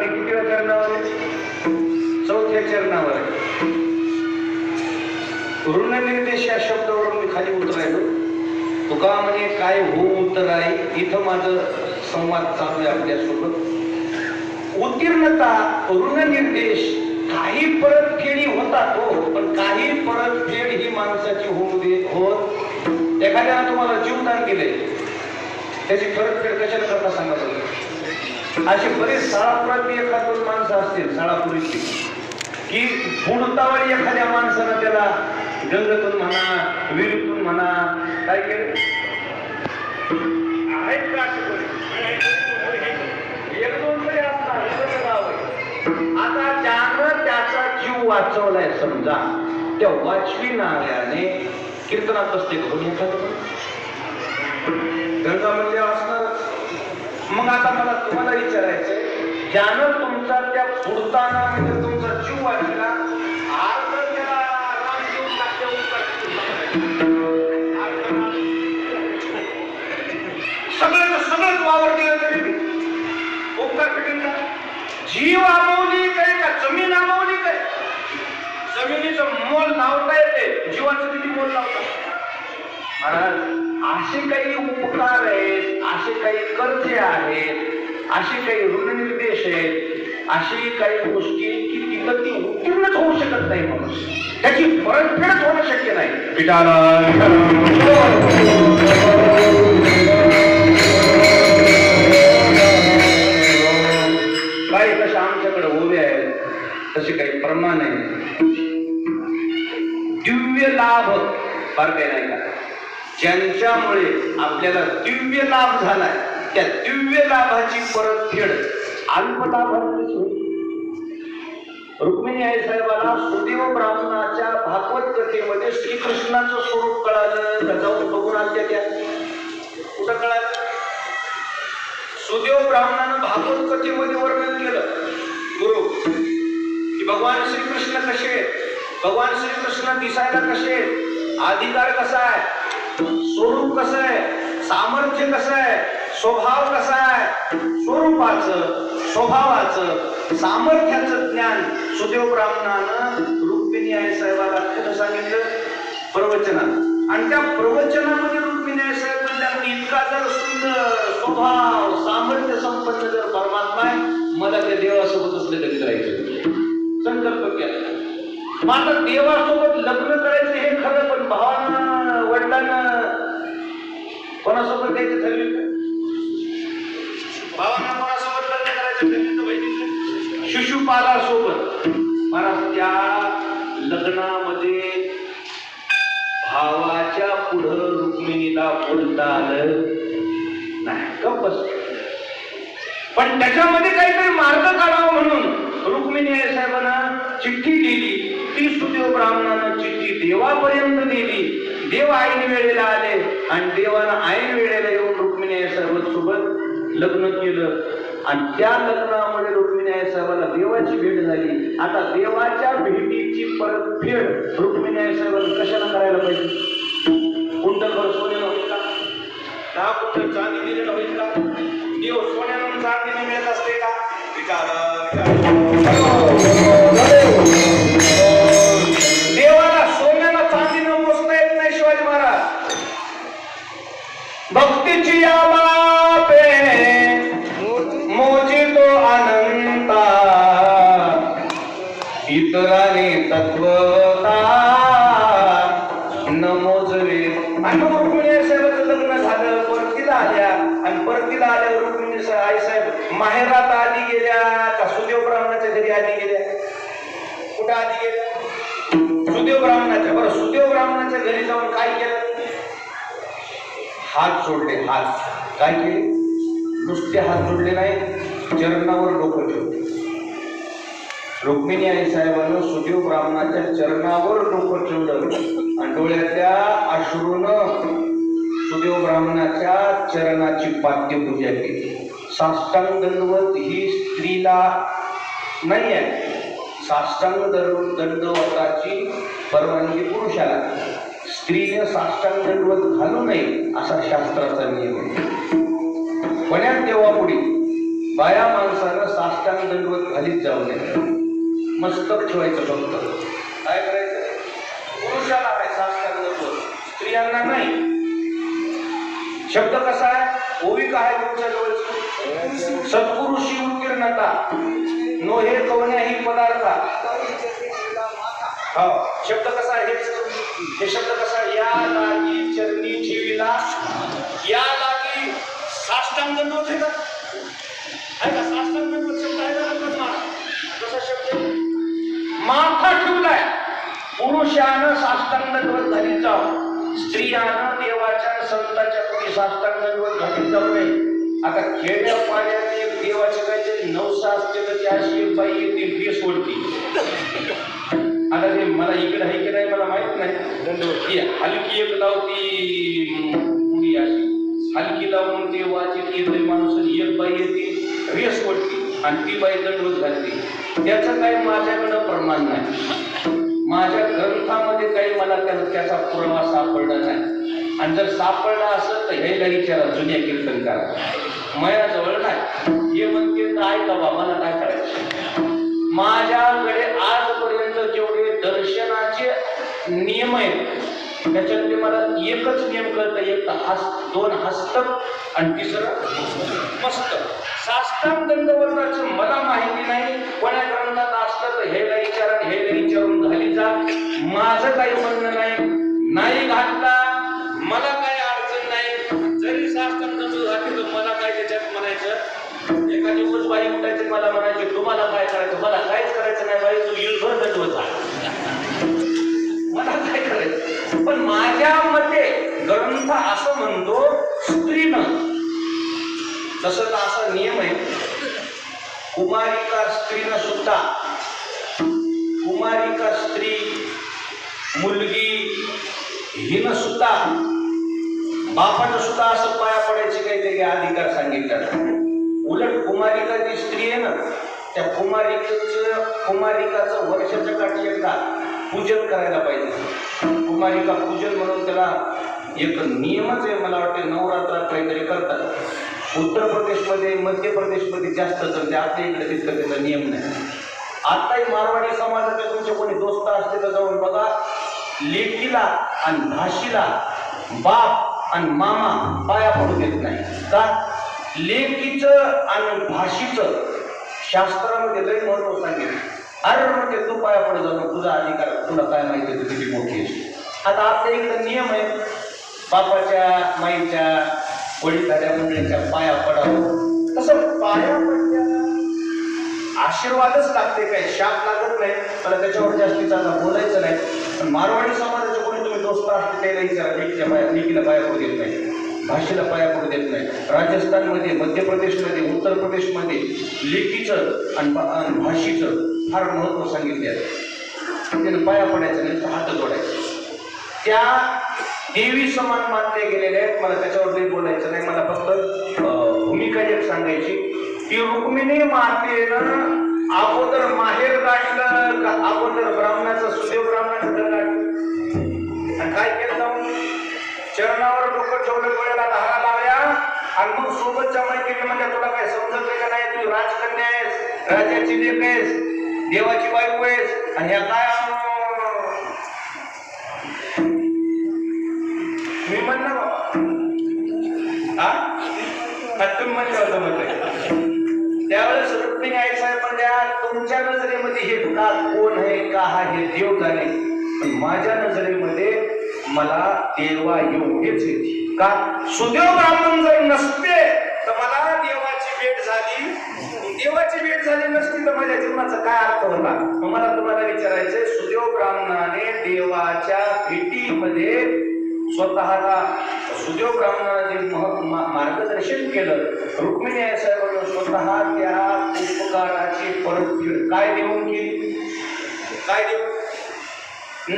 किती चरणावर? चौथ्या चरणावर. ऋणनिर्देश या शब्दावरून मी खाली उतरायलो तुका म्हणे काय हो उतराय इथं माझं संवाद चालू आहे आपल्यासोबत. उत्तीर्णता ऋणनिर्देश काही परतफेडी होता तो हो, पण काही परतफेड ही माणसाची होऊ दे होत. एखाद्यानं तुम्हाला जीवदान दिले त्याची परतफेड कशाला करता सांगा अशी बरीच बरेच शाळापुरातली एखाद दोन माणसं असतील शाळापुरीची की बुडतावळी एखाद्या माणसानं त्याला गंगेतून म्हणा विहिरीतून म्हणा काय केलं? आहेत का एक दोन तरी असणार, आता त्यानं त्याचा जीव वाचवलाय समजा त्या वाचवी नाल्याने कीर्तनात बसते घेऊन एखादं? गंगा म्हणजे आता मला तुम्हाला विचारायचंय. ज्यानं तुमचा त्या फुडताना म्हणजे तुमचा जीव वाचला आज जर त्याला राम टाकते सगळं सगळंच वावर तरी उपकार भेटेल का? जीव आमवली काय का जमीन आमवली काय जमिनीचं मोल लावता येते. जीवाचं किती मोल लावता? महाराज असे काही उपकार आहेत असे काही कर्जे आहेत असे काही ऋणनिर्देश आहेत अशी काही गोष्टी की तिथं ती उत्तीर्णच होऊ शकत नाही माणूस त्याची परतफेडच होणं शक्य नाही. काही कशा आमच्याकडे उभे आहेत तसे काही प्रमाण आहे दिव्य लाभ फार काही नाही का? ज्यांच्यामुळे आपल्याला दिव्य लाभ झालाय त्या दिव्य लाभाची परतफेड अल्पलाभाच होईल रुक्मिणी आई साहेबाला सुदेव ब्राह्मणाच्या भागवत कथेमध्ये श्रीकृष्णाचं स्वरूप कळालं. का जाऊन बघून आल्या त्या. कुठं कळालं? सुदेव ब्राह्मणानं भागवत कथेमध्ये वर्णन केलं. गुरु की भगवान श्रीकृष्ण कसे भगवान श्रीकृष्ण दिसायला कसे अधिकार कसा आहे? स्वरूप कसं आहे? सामर्थ्य कसं आहे? स्वभाव कसा आहे? स्वरूपाचं स्वभावाचं सामर्थ्याचं ज्ञान सुदेव ब्राह्मणानं रुक्मिणी आई साहेबाला कुठं सांगितलं प्रवचनात. आणि त्या प्रवचनामध्ये रुक्मिणी आई साहेब त्यांनी इतका जर सुंदर स्वभाव सामर्थ्य संपन्न जर परमात्मा आहे मला त्या देवासोबत असले तरी करायचं. संकल्प केला. माझं देवासोबत लग्न करायचं हे खरं पण भावानं वडिलांना कोणासोबत द्यायचं ठरले का? भावांना कोणासोबत लग्न करायचं शिशुपालासोबत. महाराज त्या लग्नामध्ये भावाच्या पुढं रुक्मिणीला बोलता आलं नाही. का बस. पण त्याच्यामध्ये काहीतरी मार्ग काढावा म्हणून रुक्मिणी आई साहेबांना चिठ्ठी दिली. ती सुदेव ब्राह्मणानं चिठ्ठी देवापर्यंत दिली. देव ऐन वेळेला आले आणि देवानं ऐन वेळेला येऊन रुक्मिणी आई साहेबांसोबत लग्न केलं. आणि त्या लग्नामध्ये रुक्मिणी आई साहेबाला देवाची भेट झाली. आता देवाच्या भेटीची परतफेड रुक्मिणी आई साहेबांना कशाला करायला पाहिजे? कुंडकर सोन्यानं होईल का? दहा कुंटल चांदी दिलेलं होईल का? देव सोन्यानं चांदीने मिळत असते का माहेरात आधी गेल्या का सुदेव ब्राह्मणाच्या घरी आधी गेल्या? कुठं आधी गेल्या? सुदेव ब्राह्मणाच्या. बरं सुदेव ब्राह्मणाच्या घरी जाऊन काय केलं? हात जोडले हात. काय केले? नुसते हात जोडले नाही चरणावर डोकं ठेवले. रुक्मिणी आई साहेबांना सुदेव ब्राह्मणाच्या चरणावर डोकं ठेवलं. आणि डोळ्यातल्या अश्रून सुदेव ब्राह्मणाच्या चरणाची पाद्यपूजा केली साष्टांग दंडवत ही स्त्रीला नाही आहे साष्टांग दंड- दंडवताची परवानगी पुरुषाला. स्त्रीने साष्टांग दंडवत घालू नये असा शास्त्राचा नियम आहे. पुण्यात देवापुढे बाया माणसानं साष्टांग दंडवत घालीत जाऊ नये. मस्तक ठेवायचं फक्त. काय करायचं? पुरुषाला आहे साष्टांग दंडवत स्त्रियांना नाही. शब्द कसा आहे? ओवी आहे तुमच्या जवळ सत्पुरुषी उत्कीर्णता नो हे कवण्याही पदार्था. हो शब्द कसा आहे? हेच- हे शब्द कसा या लागी चरणी ठेविला या लागी साष्टांग दंडवत आहे का? आहे का साष्टांग दंडवत शब्द आहे का लक्षात मारा. कसा शब्द माथा ठेवलाय. पुरुषानं साष्टांग दंडवत घालीत जाऊ स्त्रियानं देवाच्या संतांच्या संताच्या कोणी साष्टांग दंडवत घालीत जाऊ नये. आता खेड्या पाण्याने एक देवाचे काहीतरी नवसा असते तर त्याशी एक बाई येते ड्रेस ओढती आता ते मला इकडे आहे की नाही मला माहीत नाही. दंडवती हलकी एक लावती पुडी अशी. हलकी लावून ते वाचित येते माणूस एक बाई येते रेस ओढती आणि ती बाई दंडवत घालते. त्याचं काही माझ्याकडं प्रमाण नाही. माझ्या ग्रंथामध्ये काही मला त्या- त्याचा पुरावा सापडला नाही. आणि जर सापडला असेल तर हे विचारा जुन्या कीर्तनकारा मयाजवळ नाही. हे म्हणते काय ऐका बा मला काय करायचं. माझ्याकडे आजपर्यंत जेवढे दर्शनाचे नियम आहेत त्याच्यामध्ये मला एकच नियम कळतं एक हस्त हस दोन हस्तक आणि तिसरं मस्तक. साष्टांग दंडवर्णाचं मला माहिती नाही. कोण्या ग्रंथात असतं तर हेला हे हेला विचारून घाली जा. माझं काही म्हणणं नाही. बाई उठायचे मला म्हणायचे तुम्हाला काय करायचं? मला काहीच करायचं नाही बाई तू युद्धभर दंडवत मला काय करायचं? पण माझ्या मते ग्रंथ असं म्हणतो स्त्रीनं. तसं तर असा नियम आहे कुमारिका स्त्रीनं सुद्धा कुमारिका स्त्री मुलगी हिनं सुद्धा बापानं सुद्धा असं पाया पडायची काहीतरी अधिकार सांगितले उलट कुमारिका जी स्त्री आहे ना त्या कुमारिकेचं कुमारिकाचं वर्षाच्या काठी एकदा पूजन करायला पाहिजे. कुमारिका पूजन म्हणून त्याला एक नियमच आहे मला वाटते नवरात्रात काहीतरी करतात. उत्तर प्रदेशमध्ये मध्य प्रदेशमध्ये जास्त चालते आपल्या इकडे तिथं त्याचा नियम नाही. आत्ताही मारवाडी समाजाचे तुमचे कोणी दोस्त असते तर जाऊन बघा लेकीला आणि भाशीला बाप आणि मामा पाया पडू देत नाही. का? लेकीचं आणि भाषेचं शास्त्रामध्ये लई महत्त्व सांगितलं. अरे म्हणजे तू पाया पडत जातो तुझा अधिकार तुला काय माहिती तू किती मोठी आहेस? आता आपल्या नियम आहे. बापाच्या माईच्या वडीलधाऱ्या मंडळीच्या पाया पडावं तसं पाया पडल्या आशीर्वादच लागते काय? शाप लागत नाही. मला त्याच्यावर जास्तीचा आता बोलायचं नाही. पण मारवाडी समाजाचे कोणी तुम्ही दोस्त असते त्याला विचारा लेकीच्या पाया लेकीला पाया पडू नाही. भाषेला पाया पडू देत नाही. राजस्थानमध्ये मध्य प्रदेशमध्ये उत्तर प्रदेशमध्ये लिपीचं आणि आणि भाषेचं फार महत्त्व सांगितले आहे. त्यानं पाया पडायचं नाही तर हात जोडायचं. त्या देवी समान मानले गेलेले आहेत. मला त्याच्यावर बोलायचं नाही. मला फक्त भूमिका एक सांगायची. की रुक्मिणी मातेनं अगोदर माहेर गाठलं का अगोदर ब्राह्मणाचं सुदेव ब्राह्मणाचं काय केलं जाऊन? चरणावर डोकं ठेवलं आणि मग सोबतच्या मैत्रिणी म्हणजे तुला काय समजत का नाही? तू राजकन्या आहेस राजाची लेख आहेस देवाची बायको आहेस आणि ह्या काय मी म्हणलं हा? तुम्ही म्हणलं होतं म्हटलं त्यावेळेस रुक्मिणी आई साहेब म्हणजे तुमच्या नजरेमध्ये हे का कोण आहे? का हा हे देव झाले पण माझ्या नजरेमध्ये मला देवा एवढेच येते का? सुदेव ब्राह्मण जर नसते तर मला देवाची भेट झाली. देवाची भेट झाली नसती तर माझ्या जीवनाचा काय अर्थ होता मग मला तुम्हाला विचारायचंय सुदेव ब्राह्मणाने देवाच्या भेटीमध्ये स्वतःला सुदेव ब्राह्मणाने मह- मार्गदर्शन केलं. रुक्मिणी आहे साहेबांना स्वतः त्या उपकाराची परतफेड काय देऊन केली काय देऊन?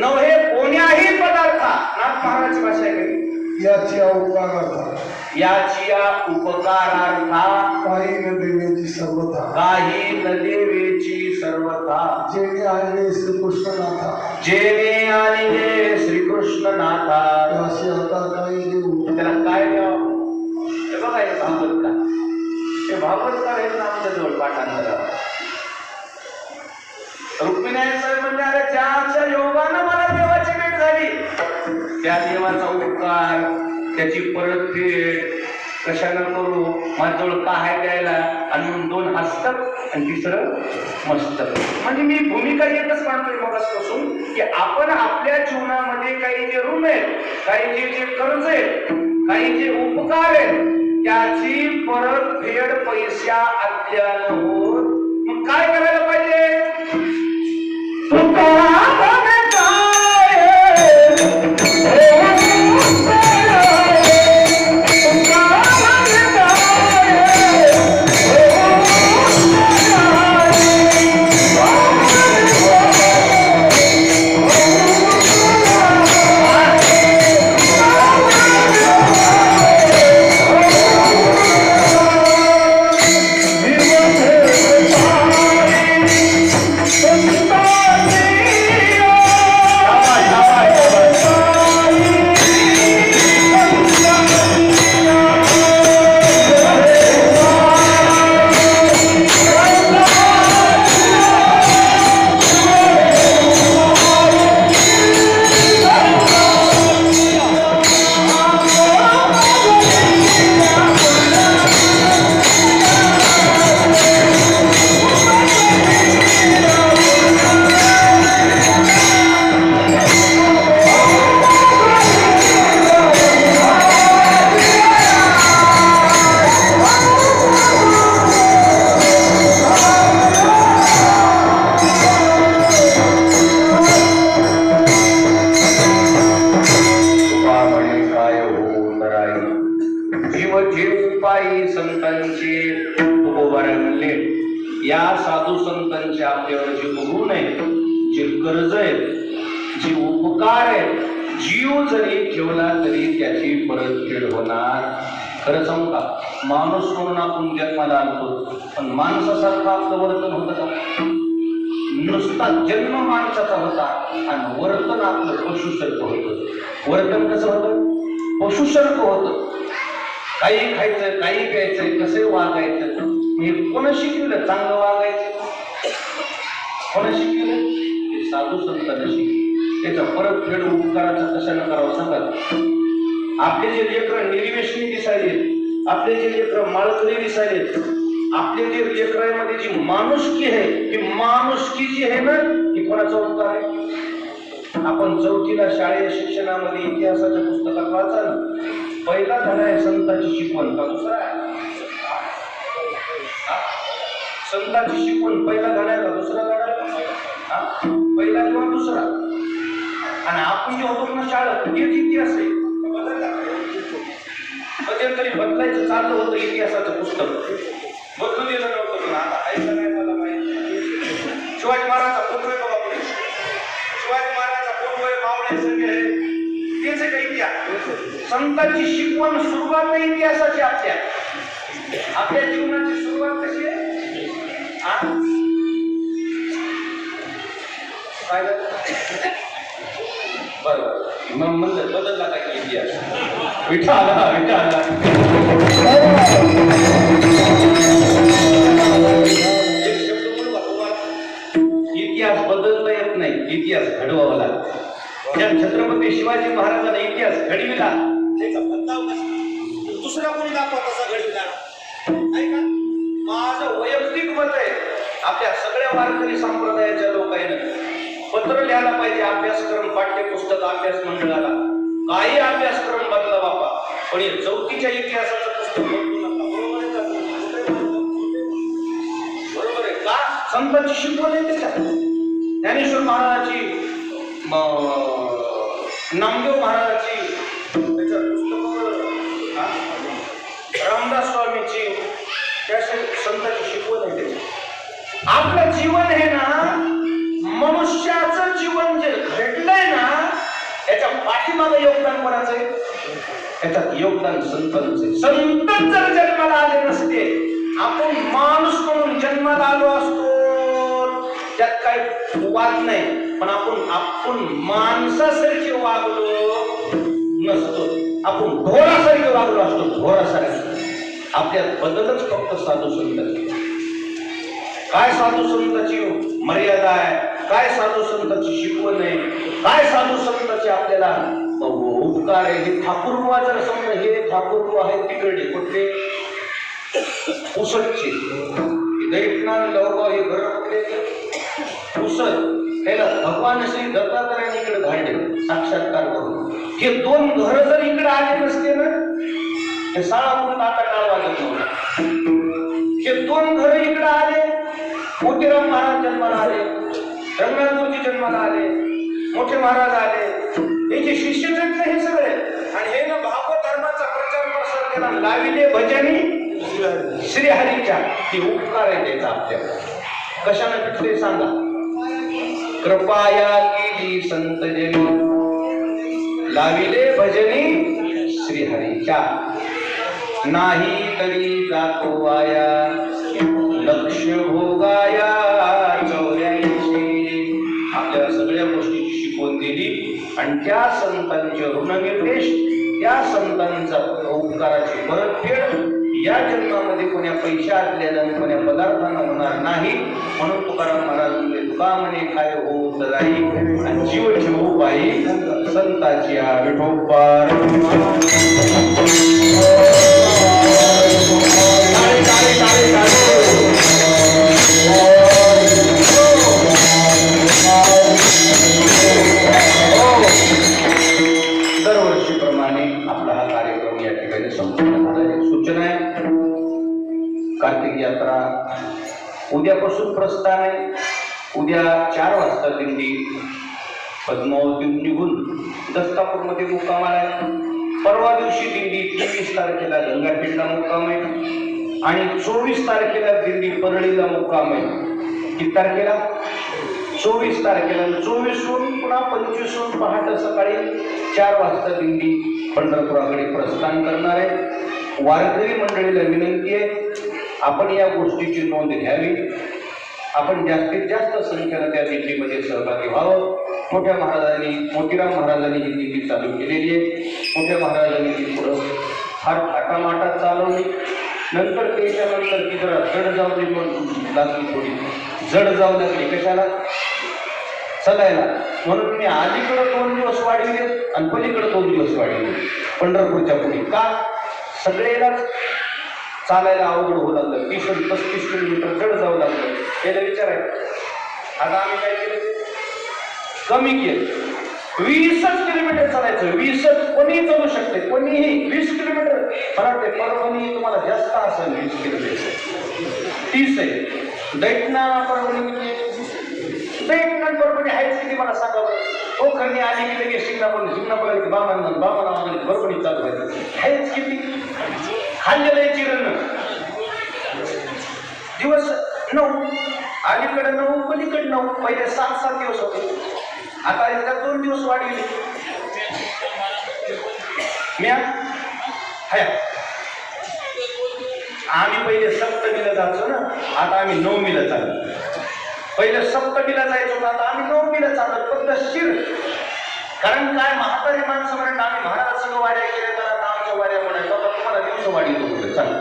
नव्हे कोण्याही पदार्था. नाथ महाराज भाषा केली का? याची अवकाराचा याची या उपकारार्था काही न देण्याची सर्वथा. काही न देवेची सर्वथा. जेणे आहे श्रीकृष्णनाथा. जेणे आणि श्रीकृष्ण नाथा असे आता काही देऊ त्याला काय द्यावं? हे बघा हे भागवत का ते भागवतकार आहेत ना आमच्या जवळ पाठांतरावर रुक्मिणी साहेब म्हणले अरे ज्याच्या योगानं त्या देवाचा उपकार त्याची परतफेड कशाला करू? माझ्याजवळ काय द्यायला? आणि दोन हस्तक आणि तिसरं मस्तक म्हणजे मी भूमिका एकच मानतोय मगासपासून की आपण आपल्या जीवनामध्ये काही जे ऋण आहेत काही जे जे कर्ज आहेत काही जे उपकार आहेत त्याची परतफेड पैसा अज्ञान होत. मग काय करायचं? जन्म माणसाचा होता आणि वर्तन आपलं पशुसर्ग होतं. वर्तन कसं होतं? पशुसर्ग होतं. काही खायचं काही प्यायचं कसे वागायचं हे? कोण शिकवलं चांगलं वागायचं? कोण शिकवलं हे साधू संतांना शिकवलं त्याचा परत फेड उपकाराचा कशानं करावं सांगा? आपले जे लेकर निर्वेशनी दिसायले आपले जे लेकर माळकरी दिसायले आपले जे लेकरामध्ये जी माणुसकी आहे ही माणुसकी जी आहे ना ही कोणाचा उपकार आहे? आपण चौथीला शाळेय शिक्षणामध्ये इतिहासाच्या पुस्तकात वाचा पहिला धडा आहे संतांची शिकवण का दुसरा संतांची शिकवण पहिला धडा आहे का दुसरा धडा? पहिला किंवा दुसरा? आणि आपण जे होतो ना शाळा हेच इतिहास आहे. बदलला. म्हणजे मध्यंतरी बदलायचं चाललं होतं इतिहासाचं पुस्तक. बदलून दिलं नव्हतं ना आता आहे का नाही मला माहिती शिवाजी महाराजचा फोटो आहे बघा पुढे. शिवाजी महाराजचा फोटो आहे मावळे सगळे आहे. तेच आहे का इतिहास? संतांची शिकवण सुरुवात इतिहासाची आपल्या. आपल्या जीवनाची सुरुवात कशी आहे? काय बरं बरं मग म्हणलं बदलला का की इतिहास? विठाला विठाला इतिहास घडवावा लागतो. ज्या छत्रपती शिवाजी महाराजांना इतिहास घडविला त्याचा बदलाव दुसरा कोणी दाखवत तसा घडविला? आहे माझं वैयक्तिक मत आहे आपल्या सगळ्या वारकरी संप्रदायाच्या लोकांना पत्र लिहायला पाहिजे अभ्यासक्रम पाठ्यपुस्तक अभ्यास मंडळाला. काही अभ्यासक्रम बदला बाबा. पण हे चौथीच्या इतिहासाचं पुस्तक बरोबर आहे का? बरोबर आहे का? संतांची शिकवण ज्ञानेश्वर महाराजाची नामदेव महाराजाची पुस्तकावर रामदास स्वामीची त्या संतांची शिकवण आहे त्याची. आपलं जीवन हे ना मनुष्याचं जीवन जे घडलंय ना याच्या पाठीमागे योगदान कोणाचं आहे? त्याच्यात योगदान संतांचं आहे. संत जर जन्माला आले नसते. आपण माणूस म्हणून जन्माला आलो असतो. त्यात काही वाद नाही. पण आपण आपण माणसासारखे वागलो नसतो. आपण ढोरासारखे वागलो असतो ढोरासारखे आपल्यात बदलच फक्त साधू संत काय साधू संताची हो? मर्यादा आहे. काय साधू संताची शिकवण आहे? काय साधू संताचे आपल्याला? उपकार आहे. हे ठाकूरवा जर समजा हे ठाकूरवा आहे आहेत तिकडे कुठले उसटचे दैठणार लवगाव हे घर त्याला भगवान श्री दत्तात्रयाने इकडे धाडले साक्षात्कार करून. हे दोन घर जर इकडे आले नसते ना हे साळा म्हणून आता काळ वाजत नव्हता. हे दोन घर इकडे आले मोतीराम महाराज जन्माला आले रंगनाथजी जन्माला आले मोठे महाराज आले. हे जे शिष्य जगले हे सगळे आणि हे ना भाव धर्माचा प्रचार प्रसार केला लाविले भजनी श्रीहरीच्या ती उपकार आहे त्याचा आपल्याला कशाने पिठले सांगा? कृपाया केली संत जनी. लाविले भजनी श्रीहरीच्या नाही तरी जातो वाया लक्ष भोगाया आपल्याला सगळ्या गोष्टीची शिकवण दिली आणि त्या संतांचे ऋणनिर्देश त्या संतांचा उपकाराची परतफेड या जन्मामध्ये कोण्या पैशा असलेल्या आणि कोण्या पदार्थानं होणार नाही म्हणून तुकाराम महाराज म्हणले तुका म्हणे काय होत नाही जीव ठेवू पायी संताची आ आणि चोवीस तारखेला दिंडी परळीला मुक्काम आहे. किती तारखेला? चोवीस तारखेला. चोवीसहून पुन्हा पंचवीसहून पहाटे सकाळी चार वाजता दिंडी पंढरपुराकडे प्रस्थान करणार आहे. वारकरी मंडळीला विनंती आहे आपण या गोष्टीची नोंद घ्यावी. आपण जास्तीत जास्त संख्येनं त्या दिंडीमध्ये सहभागी व्हावं. मोठ्या महाराजांनी मोतीराम महाराजांनी ही दिंडी चालू केलेली आहे. मोठ्या महाराजांनी ती पुढं फार थाटामाटात चालवली. नंतर त्याच्यानंतर ती जरा जड जाऊ दे म्हणून लागली थोडी. जड जाऊ लागली. कशाला? चलायला म्हणून मी अलीकडं दोन दिवस वाढविले आणि पलीकडं दोन दिवस वाढविले पंढरपूरच्या पुढे. का? सगळेलाच चालायला अवघड होऊ लागलं. तीस पस्तीस किलोमीटर जड जाऊ लागलं. त्याला विचारायचं. आता आम्ही काय केलं? कमी केलं. वीसच किलोमीटर चालायचं. वीसच कोणीही चालू शकते. कोणीही वीस किलोमीटर. मला वाटते परभणी तुम्हाला जास्त असेल वीस किलोमीटर. तीस आहे. दैतना परभणी म्हणजे? दैठणा परभणी आहेच किती मला सांगा बरं. हो खरणी आली की लगेच शिंगणापूर शिंगणापूर बामण बामण परभणी चालू आहे. आहेच किती खाल्लेलं आहे चिरण दिवस नऊ. अलीकडे नऊ पलीकडे नऊ. पहिले सात सात दिवस होते. आता एकदा दोन दिवस वाढविले म्या? हाय. आम्ही पहिले सप्तमीला जायचो ना आता आम्ही नवमीला चाललो. पहिले सप्तमीला जायचो आता आम्ही नवमीला चाललो पद्धतशीर कारण काय म्हातारी माणसं म्हणत आम्ही महाराजांसंग वाड्या केल्या तर आता आमच्या वाड्या म्हणायचं आता तुम्हाला दिवस वाढी कुठे चालू.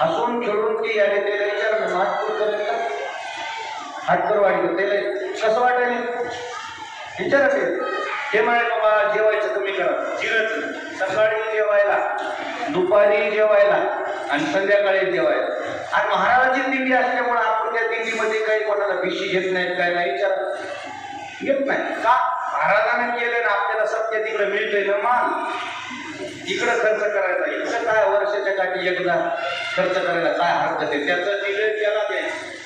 हसून खेळून ती याने त्याला विचार हातभर वाढलं त्याला कसं वाटायला? विचारा ते. ते बाबा जेवायचं तुम्ही करा. जिरत सकाळी जेवायला दुपारी जेवायला आणि संध्याकाळी जेवायला. आणि महाराजाची दिंडी असल्यामुळे आपण त्या दिंडीमध्ये काही कोणाला भिशी घेत नाहीत काय नाही. विचार. घेत नाही. का? महाराजांना केलं ना आपल्याला सत्य तिकडे मिळतंय ना माल इकडं खर्च करायचा. इकडं काय वर्षाच्या काठी एकदा खर्च करायला काय हरकत आहे? त्याचं दिलं त्याला द्यायचं.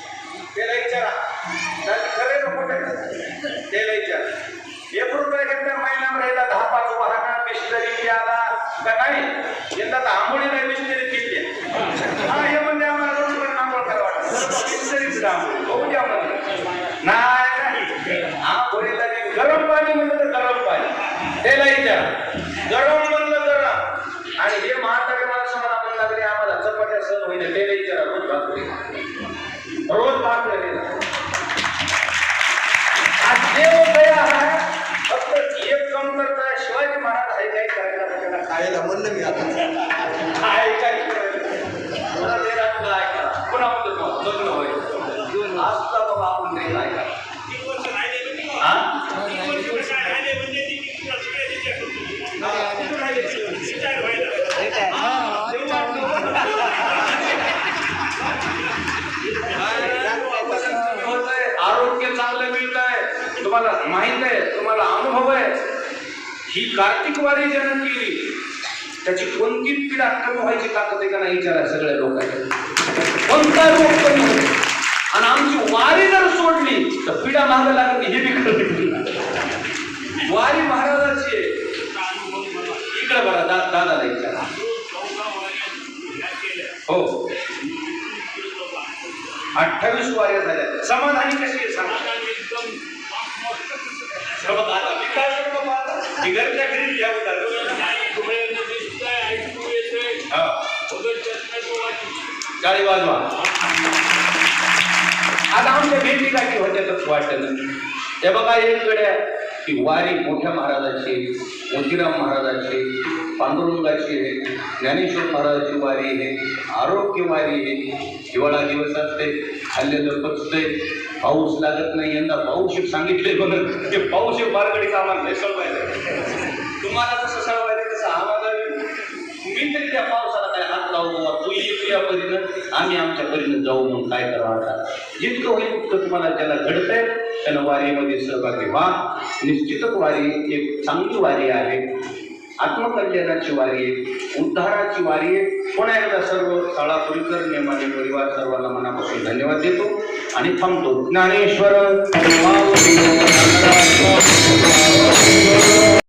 त्याला विचारा. त्याचं खरं ना कुठे? त्याला एक रुपये घेतल्या महिन्यावर याला दहा पाच वाहना मिस्टरी आला का नाही? यंदा तर आंबोळी नाही मिस्टरी किती? हा हे म्हणजे आम्हाला दोन रुपये आंबोळ काय वाटत. मिस्टरीच आंबोळी होऊ म्हणजे नाही नाही. आंबोळीला गरम पाणी म्हणलं तर गरम पाणी. त्याला विचार गरम म्हणलं गरम. आणि हे करताय शिवाजी महाराज आहे काही करायला त्यांना खायला म्हणलं मी आता. काय काही मला ते रात्र ऐका पुन्हा म्हणतो लग्न होईल आजचा बाबा आरोग्य चांगलं मिळत आहे तुम्हाला माहीत आहे तुम्हाला अनुभव आहे. ही कार्तिक वारी ज्यानं केली. त्याची कोणती पीडा कमी व्हायची ताकद आहे का नाही विचारा सगळ्या लोकांना कोणता रोग कमी आणि आमची वारी जर सोडली तर पिढा मागं लागली हे बी कळलं वारी महाराजाची इकडे बघा दा दादाला विचारा. हो. अठ्ठावीस वाऱ्या झाल्या. समाधानी कशी आहे सांगा हे बघा आता मी काय करतो बाबा? मी घरच्या घरी घ्या वाजवा. आता आमच्या भेटी काय होत्या तर वाटत ते बघा एक की वारी मोठ्या महाराजाची मोतीराम महाराजाची पांडुरंगाची आहे ज्ञानेश्वर महाराजाची वारी आहे आरोग्य वारी आहे. हिवाळा दिवस असते खाल्लेलं पचते पाऊस लागत नाही यंदा पाऊस सांगितले बघ ते पाऊस हे बारगडी आम्हाला नाही सळवायचं तुम्हाला जसं सळवायचं तसं आम्हाला मी तरी त्या पावसाला काय हात लावू बाबा तू ये तुझ्या परीनं आम्ही आमच्या परीनं जाऊ म्हणून काय करावं आता? जितकं होईल तितकं तुम्हाला ज्याला घडतंय. त्यानं वारीमध्ये सहभागी व्हा. निश्चितच वारी एक चांगली वारी आहे. आत्मकल्याणाची वारी आहे. उद्धाराची वारी आहे. पुन्हा एकदा सर्व शाळापुरीकर नियमाने परिवार सर्वांना मनापासून धन्यवाद देतो. आणि थांबतो. ज्ञानेश्वर